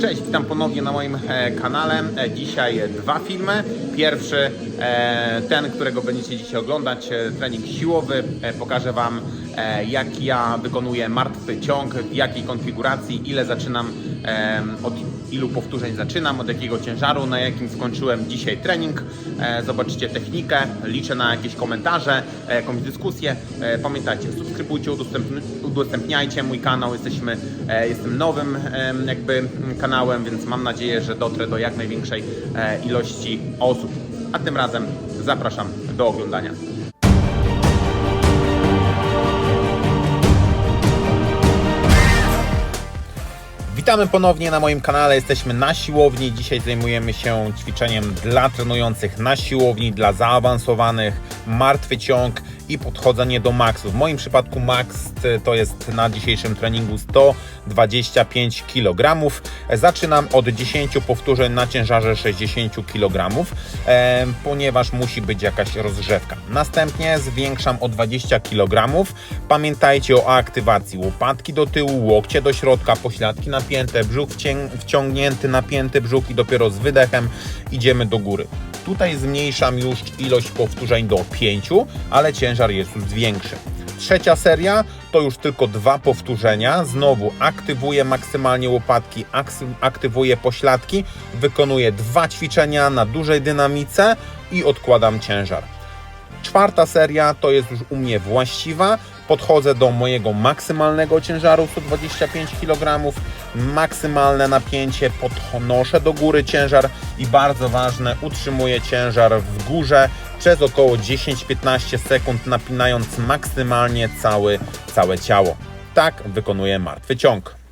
Cześć, witam ponownie na moim e, kanale. E, Dzisiaj dwa filmy. Pierwszy, e, ten, którego będziecie dzisiaj oglądać, trening siłowy. Pokażę Wam, jak ja wykonuję martwy ciąg, w jakiej konfiguracji, ile zaczynam, od ilu powtórzeń zaczynam, od jakiego ciężaru, na jakim skończyłem dzisiaj trening. E, Zobaczycie technikę, liczę na jakieś komentarze, e, jakąś dyskusję. E, Pamiętajcie, subskrybujcie, udostępni- udostępniajcie mój kanał. Jesteśmy, jestem nowym jakby kanałem, więc mam nadzieję, że dotrę do jak największej ilości osób. A tym razem zapraszam do oglądania. Witamy ponownie na moim kanale. Jesteśmy na siłowni. Dzisiaj zajmujemy się ćwiczeniem dla trenujących na siłowni, dla zaawansowanych, martwy ciąg i podchodzenie do maksu. W moim przypadku max to jest na dzisiejszym treningu 125 kg. Zaczynam od 10 powtórzeń na ciężarze 60 kg, e, ponieważ musi być jakaś rozgrzewka. Następnie zwiększam o 20 kg. Pamiętajcie o aktywacji łopatki do tyłu, łokcie do środka, pośladki napięte, brzuch wciągnięty, napięty brzuch i dopiero z wydechem idziemy do góry. Tutaj zmniejszam już ilość powtórzeń do 5, ale ciężar jest już większy. Trzecia seria to już tylko dwa powtórzenia. Znowu aktywuję maksymalnie łopatki, aktywuję pośladki, wykonuję dwa ćwiczenia na dużej dynamice i odkładam ciężar. Czwarta seria to jest już u mnie właściwa. Podchodzę do mojego maksymalnego ciężaru 125 kg, maksymalne napięcie, podnoszę do góry ciężar i bardzo ważne, utrzymuję ciężar w górze przez około 10-15 sekund, napinając maksymalnie cały, całe ciało. Tak wykonuję martwy ciąg.